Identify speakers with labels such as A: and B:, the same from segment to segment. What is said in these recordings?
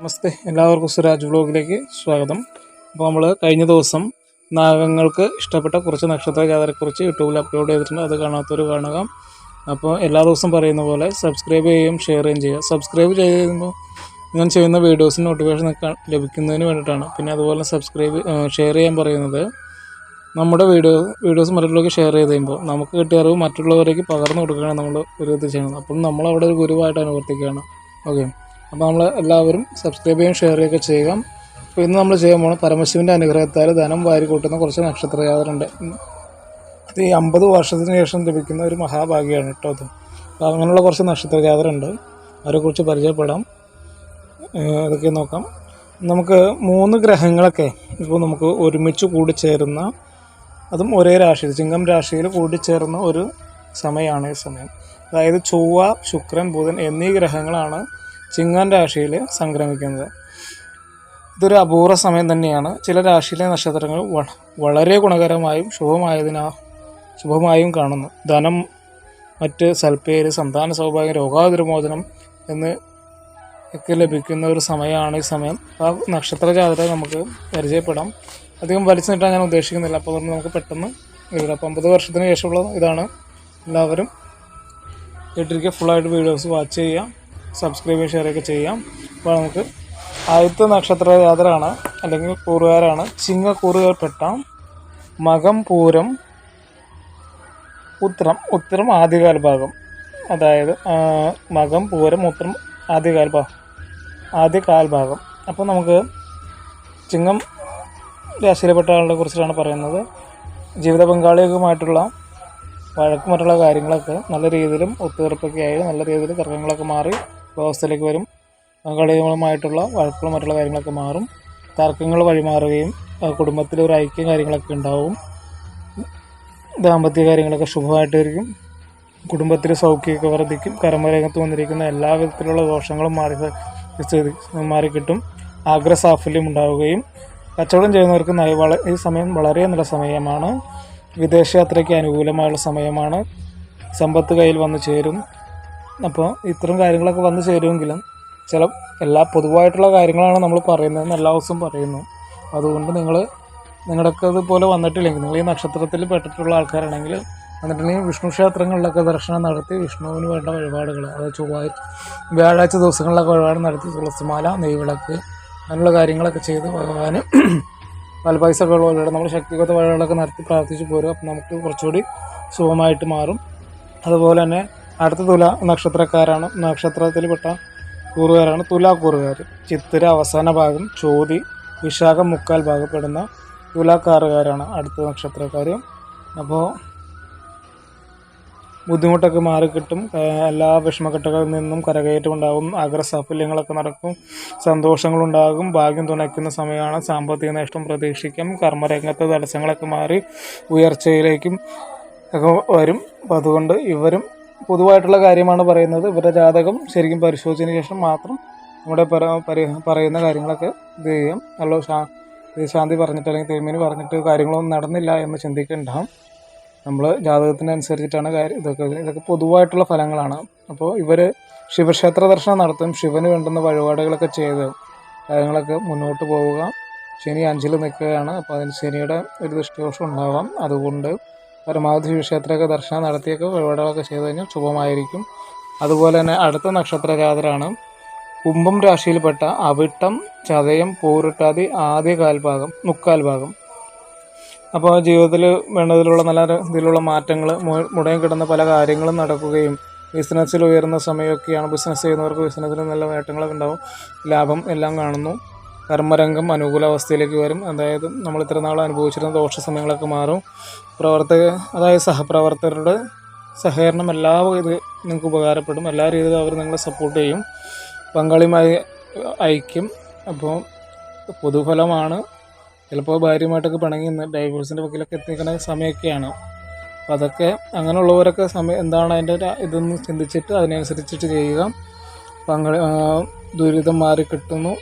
A: നമസ്തേ. എല്ലാവർക്കും സുരാജ് വ്ളോഗിലേക്ക് സ്വാഗതം. അപ്പോൾ നമ്മൾ കഴിഞ്ഞ ദിവസം നാഗങ്ങൾക്ക് ഇഷ്ടപ്പെട്ട കുറച്ച് നക്ഷത്ര ജാതരെക്കുറിച്ച് യൂട്യൂബിൽ അപ്ലോഡ് ചെയ്തിട്ടുണ്ട്. അത് കാണാത്തവർ കാണുക. അപ്പോൾ എല്ലാ ദിവസവും പറയുന്ന പോലെ സബ്സ്ക്രൈബ് ചെയ്യുകയും ഷെയർ ചെയ്യുകയും ചെയ്യുക. സബ്സ്ക്രൈബ് ചെയ്ത് കഴിയുമ്പോൾ ഞാൻ ചെയ്യുന്ന വീഡിയോസിന് നോട്ടിഫിക്കേഷൻ ലഭിക്കുന്നതിന് വേണ്ടിയിട്ടാണ്. പിന്നെ അതുപോലെ സബ്സ്ക്രൈബ് ഷെയർ ചെയ്യാൻ പറയുന്നത് നമ്മുടെ വീഡിയോ വീഡിയോസ് മറ്റുള്ളവർക്ക് ഷെയർ ചെയ്ത് കഴിയുമ്പോൾ നമുക്ക് കിട്ടിയ അറിവ് മറ്റുള്ളവരേക്ക് പകർന്നു കൊടുക്കുകയാണ് നമ്മൾ ഒരു ഇത് ചെയ്യുന്നത്. അപ്പം നമ്മളവിടെ ഒരു ഗുരുവായിട്ട് അനുവർത്തിക്കുകയാണ്. ഓക്കെ അപ്പോൾ നമ്മൾ എല്ലാവരും സബ്സ്ക്രൈബ് ചെയ്യുകയും ഷെയർ ചെയ്യുകയൊക്കെ ചെയ്യുക. അപ്പോൾ ഇന്ന് നമ്മൾ ചെയ്യാൻ പോകുന്നത് പരമശിവന്റെ അനുഗ്രഹത്താൽ ധനം വാരി കൂട്ടുന്ന കുറച്ച് നക്ഷത്രജാതരുണ്ട് അത് ഈ അമ്പത് വർഷത്തിന് ശേഷം ലഭിക്കുന്ന ഒരു മഹാഭാഗ്യമാണ് കേട്ടോ അത്. അപ്പോൾ അങ്ങനെയുള്ള കുറച്ച് നക്ഷത്രജാതരുണ്ട് അവരെക്കുറിച്ച് പരിചയപ്പെടാം. അതൊക്കെ നോക്കാം. നമുക്ക് മൂന്ന് ഗ്രഹങ്ങളൊക്കെ ഇപ്പോൾ നമുക്ക് ഒരുമിച്ച് കൂടിച്ചേരുന്ന അതും ഒരേ രാശിയിൽ ചിങ്ങം രാശിയിൽ കൂടിച്ചേർന്ന ഒരു സമയമാണ് ഈ സമയം. അതായത് ചൊവ്വ ശുക്രൻ ബുധൻ എന്നീ ഗ്രഹങ്ങളാണ് ചിങ്ങം രാശിയിൽ സംക്രമിക്കുന്നത്. ഇതൊരു അപൂർവ സമയം തന്നെയാണ്. ചില രാശിയിലെ നക്ഷത്രങ്ങൾ വളരെ ഗുണകരമായും ശുഭമായതിനാ ശുഭമായും കാണുന്നു. ധനം മറ്റ് സൽപ്പേര് സന്താന സൗഭാഗ്യം രോഗാതിരുമോചനം എന്ന് ഒക്കെ ലഭിക്കുന്ന ഒരു സമയമാണ് ഈ സമയം. ആ നക്ഷത്ര ജാതക നമുക്ക് പരിചയപ്പെടാം. അധികം വലിച്ചു നീട്ടാൻ ഞാൻ ഉദ്ദേശിക്കുന്നില്ല. അപ്പോൾ അതുകൊണ്ട് നമുക്ക് പെട്ടെന്ന് എഴുതാം അപ്പോൾ അമ്പത് വർഷത്തിന് ശേഷമുള്ള ഇതാണ്. എല്ലാവരും കേട്ടിരിക്കുക ഫുള്ളായിട്ട് വീഡിയോസ് വാച്ച് ചെയ്യാം സബ്സ്ക്രൈബ് ഷെയർ ഒക്കെ ചെയ്യാം. അപ്പോൾ നമുക്ക് ആദ്യത്തെ നക്ഷത്ര ജാതരാണ് അല്ലെങ്കിൽ കൂറുകാരാണ്. ചിങ്ങക്കൂറുകാർപ്പെട്ട മകം പൂരം ഉത്രം ഉത്രം ആദ്യകാല ഭാഗം. അതായത് മകം പൂരം ഉത്രം ആദ്യകാല ഭാഗം ആദ്യ കാൽഭാഗം അപ്പോൾ നമുക്ക് ചിങ്ങം രാശിയിൽപ്പെട്ട ആളുടെ കുറിച്ചിട്ടാണ് പറയുന്നത്. ജീവിത പങ്കാളികളുമായിട്ടുള്ള വഴക്കും മറ്റുള്ള കാര്യങ്ങളൊക്കെ നല്ല രീതിയിലും ഒത്തുതീർപ്പൊക്കെ ആയി നല്ല രീതിയിൽ തർക്കങ്ങളൊക്കെ മാറി. വ്യവസ്ഥയിലേക്ക് വരും. പങ്കാളികളുമായിട്ടുള്ള വഴക്കുകളും മറ്റുള്ള കാര്യങ്ങളൊക്കെ മാറും. തർക്കങ്ങൾ വഴിമാറുകയും കുടുംബത്തിൽ ഒരു ഐക്യം കാര്യങ്ങളൊക്കെ ഉണ്ടാവും. ദാമ്പത്യ കാര്യങ്ങളൊക്കെ ശുഭമായിട്ടിരിക്കും. കുടുംബത്തിൽ സൗഖ്യമൊക്കെ വർദ്ധിക്കും. കർമ്മരംഗത്ത് വന്നിരിക്കുന്ന എല്ലാ വിധത്തിലുള്ള ദോഷങ്ങളും മാറി മാറിക്കിട്ടും. ആഗ്രസാഫല്യം ഉണ്ടാവുകയും കച്ചവടം ചെയ്യുന്നവർക്ക് വള- ഈ സമയം വളരെ നല്ല സമയമാണ്. വിദേശയാത്രയ്ക്ക് അനുകൂലമായുള്ള സമയമാണ്. സമ്പത്ത് കയ്യിൽ വന്നു ചേരും. അപ്പോൾ ഇത്തരം കാര്യങ്ങളൊക്കെ വന്നു ചേരുമെങ്കിലും ചില എല്ലാ പൊതുവായിട്ടുള്ള കാര്യങ്ങളാണ് നമ്മൾ പറയുന്നത് എല്ലാ ദിവസവും പറയുന്നു. അതുകൊണ്ട് നിങ്ങൾ നിങ്ങളുടെയൊക്കെ ഇതുപോലെ വന്നിട്ടില്ലെങ്കിൽ നിങ്ങൾ ഈ നക്ഷത്രത്തിൽ പെട്ടിട്ടുള്ള ആൾക്കാരാണെങ്കിൽ വന്നിട്ടുണ്ടെങ്കിൽ വിഷ്ണു ക്ഷേത്രങ്ങളിലൊക്കെ ദർശനം നടത്തി വിഷ്ണുവിന് വേണ്ട വഴിപാടുകൾ അതായത് ചൊവ്വാഴ്ച വ്യാഴാഴ്ച ദിവസങ്ങളിലൊക്കെ വഴിപാട് നടത്തി തുളസിമാല നെയ്വിളക്ക് അങ്ങനെയുള്ള കാര്യങ്ങളൊക്കെ ചെയ്ത് ഭഗവാന് പല പൈസ ഒക്കെ നമ്മൾ ശക്തിഗത വഴികളൊക്കെ നടത്തി പ്രാർത്ഥിച്ച് പോരും അപ്പം നമുക്ക് കുറച്ചുകൂടി സുഖമായിട്ട് മാറും. അതുപോലെ തന്നെ അടുത്ത തുല നക്ഷത്രക്കാരാണ്. നക്ഷത്രത്തിൽപ്പെട്ട കൂറുകാരാണ് തുലാക്കൂറുകാർ ചിത്തിര അവസാന ഭാഗം ചോതി വിശാഖം മുക്കാൽ ഭാഗപ്പെടുന്ന തുലാക്കാറുകാരാണ് അടുത്ത നക്ഷത്രക്കാർ അപ്പോൾ ബുദ്ധിമുട്ടൊക്കെ മാറിക്കിട്ടും. എല്ലാ വിഷമഘട്ടങ്ങളിൽ നിന്നും കരകയറ്റം ഉണ്ടാകും ആഗ്രഹസാഫല്യങ്ങളൊക്കെ നടക്കും. സന്തോഷങ്ങളുണ്ടാകും. ഭാഗ്യം തുണയ്ക്കുന്ന സമയമാണ് സാമ്പത്തിക നഷ്ടം പ്രതീക്ഷിക്കാം. കർമ്മരംഗത്തെ തടസ്സങ്ങളൊക്കെ മാറി ഉയർച്ചയിലേക്കും ഒക്കെ വരും. അപ്പം അതുകൊണ്ട് ഇവരും പൊതുവായിട്ടുള്ള കാര്യമാണ് പറയുന്നത്. ഇവരുടെ ജാതകം ശരിക്കും പരിശോധിച്ചതിന് ശേഷം മാത്രം നമ്മുടെ പറയുന്ന കാര്യങ്ങളൊക്കെ ഇത് ചെയ്യാം. നല്ല ശാന്തി പറഞ്ഞിട്ട് അല്ലെങ്കിൽ തേമീന് പറഞ്ഞിട്ട് കാര്യങ്ങളൊന്നും നടന്നില്ല എന്ന് ചിന്തിക്കണ്ട നമ്മൾ ജാതകത്തിനനുസരിച്ചിട്ടാണ് കാര്യം ഇതൊക്കെ ഇതൊക്കെ പൊതുവായിട്ടുള്ള ഫലങ്ങളാണ്. അപ്പോൾ ഇവർ ശിവക്ഷേത്ര ദർശനം നടത്തും ശിവന് വേണ്ടുന്ന വഴിപാടുകളൊക്കെ ചെയ്ത് കാര്യങ്ങളൊക്കെ മുന്നോട്ട് പോവുക. ശനി അഞ്ചിൽ നിൽക്കുകയാണ്. അപ്പോൾ അതിന് ശനിയുടെ ഒരു ദൃഷ്ടിദോഷം ഉണ്ടാവാം. അതുകൊണ്ട് പരമാവധി ക്ഷേത്രമൊക്കെ ദർശനം നടത്തിയൊക്കെ വഴിപാടുകളൊക്കെ ചെയ്തു കഴിഞ്ഞാൽ ശുഭമായിരിക്കും. അതുപോലെ തന്നെ അടുത്ത നക്ഷത്ര ജാതരാണ് കുംഭം രാശിയിൽപ്പെട്ട അവിട്ടം ചതയം പൂരിട്ടാതി ആദ്യ കാൽഭാഗം മുക്കാൽ ഭാഗം. അപ്പോൾ ജീവിതത്തിൽ വേണ്ടതിലുള്ള നല്ല ഇതിലുള്ള മാറ്റങ്ങൾ മുടങ്ങി കിടന്ന പല കാര്യങ്ങളും നടക്കുകയും ബിസിനസ്സിൽ ഉയർന്ന സമയമൊക്കെയാണ് ബിസിനസ് ചെയ്യുന്നവർക്ക് ബിസിനസ്സിൽ നല്ല നേട്ടങ്ങളൊക്കെ ഉണ്ടാവും. ലാഭം എല്ലാം കാണുന്നു. കർമ്മരംഗം അനുകൂല അവസ്ഥയിലേക്ക് വരും. അതായത് നമ്മൾ ഇത്ര നാൾ അനുഭവിച്ചിരുന്ന ദോഷ സമയങ്ങളൊക്കെ മാറും. പ്രവർത്തക അതായത് സഹപ്രവർത്തകരുടെ സഹകരണം എല്ലാ ഇത് നിങ്ങൾക്ക് ഉപകാരപ്പെടും. എല്ലാ രീതിയിലും അവർ നിങ്ങളെ സപ്പോർട്ട് ചെയ്യും. പങ്കാളിയുമായി അയക്കും അപ്പോൾ പൊതുഫലമാണ്. ചിലപ്പോൾ ഭാര്യയുമായിട്ടൊക്കെ പിണങ്ങി ഡൈവോഴ്സിന്റെ വക്കിലൊക്കെ എത്തിക്കുന്ന സമയമൊക്കെയാണ്. അപ്പോൾ അതൊക്കെ അങ്ങനെയുള്ളവരൊക്കെ സമയം എന്താണ് അതിന്റെ ഒരു ഇതെന്ന് ചിന്തിച്ചിട്ട് അതിനനുസരിച്ചിട്ട് ചെയ്യുക. പങ്കാളി ദുരിതം മാറി കിട്ടുന്നു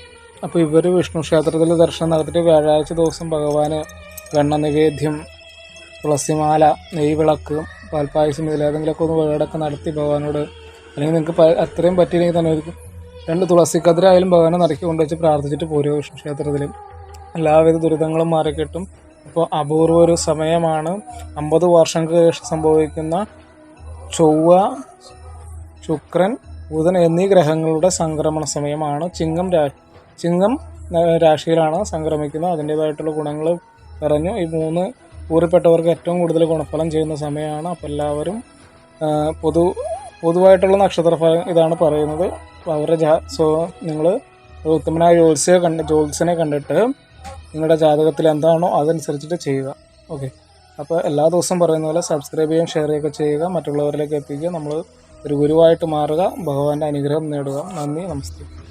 A: അപ്പോൾ ഇവർ വിഷ്ണു ക്ഷേത്രത്തിൽ ദർശനം നടത്തിയിട്ട് വ്യാഴാഴ്ച ദിവസം ഭഗവാന് വെണ്ണ നിവേദ്യം തുളസിമാല നെയ്വിളക്ക് പാൽപ്പായസം ഇതിലേതെങ്കിലുമൊക്കെ ഒന്ന് വീടൊക്കെ നടത്തി ഭഗവാനോട്. അല്ലെങ്കിൽ നിങ്ങൾക്ക് അത്രയും പറ്റിയില്ലെങ്കിൽ തന്നെ ഒരു രണ്ട് തുളസിക്കതിരായാലും ഭഗവാനെ നടക്കി കൊണ്ടുവച്ച് പ്രാർത്ഥിച്ചിട്ട് പോരുക വിഷ്ണു ക്ഷേത്രത്തിൽ എല്ലാവിധ ദുരിതങ്ങളും മാറിക്കിട്ടും. അപ്പോൾ അപൂർവ ഒരു സമയമാണ് അമ്പത് വർഷങ്ങൾക്ക് ശേഷം സംഭവിക്കുന്ന ചൊവ്വ ശുക്രൻ ബുധൻ എന്നീ ഗ്രഹങ്ങളുടെ സംക്രമണ സമയമാണ് ചിങ്ങം രാ ചിങ്ങം രാശിയിലാണ് സംക്രമിക്കുന്നത്. അതിന്റേതായിട്ടുള്ള ഗുണങ്ങൾ പറഞ്ഞു ഈ മൂന്ന് ഊറിപ്പെട്ടവർക്ക് ഏറ്റവും കൂടുതൽ ഗുണഫലം ചെയ്യുന്ന സമയമാണ്. അപ്പോൾ എല്ലാവരും പൊതു പൊതുവായിട്ടുള്ള നക്ഷത്രഫലം ഇതാണ് പറയുന്നത്. അവരുടെ ജാ സോ നിങ്ങൾ ഉത്തമനായ ജ്യോത്സ്യെ കണ്ട് ജ്യോത്സ്യനെ കണ്ടിട്ട് നിങ്ങളുടെ ജാതകത്തിൽ എന്താണോ അതനുസരിച്ചിട്ട് ചെയ്യുക. ഓക്കെ. അപ്പോൾ എല്ലാ ദിവസവും പറയുന്ന പോലെ സബ്സ്ക്രൈബ് ചെയ്യുകയും ഷെയർ ചെയ്യുകയൊക്കെ ചെയ്യുക. മറ്റുള്ളവരിലേക്ക് എത്തിക്കുക. നമ്മൾ ഒരു ഗുരുവായിട്ട് മാറുക. ഭഗവാന്റെ അനുഗ്രഹം നേടുക. നന്ദി. നമസ്തേ.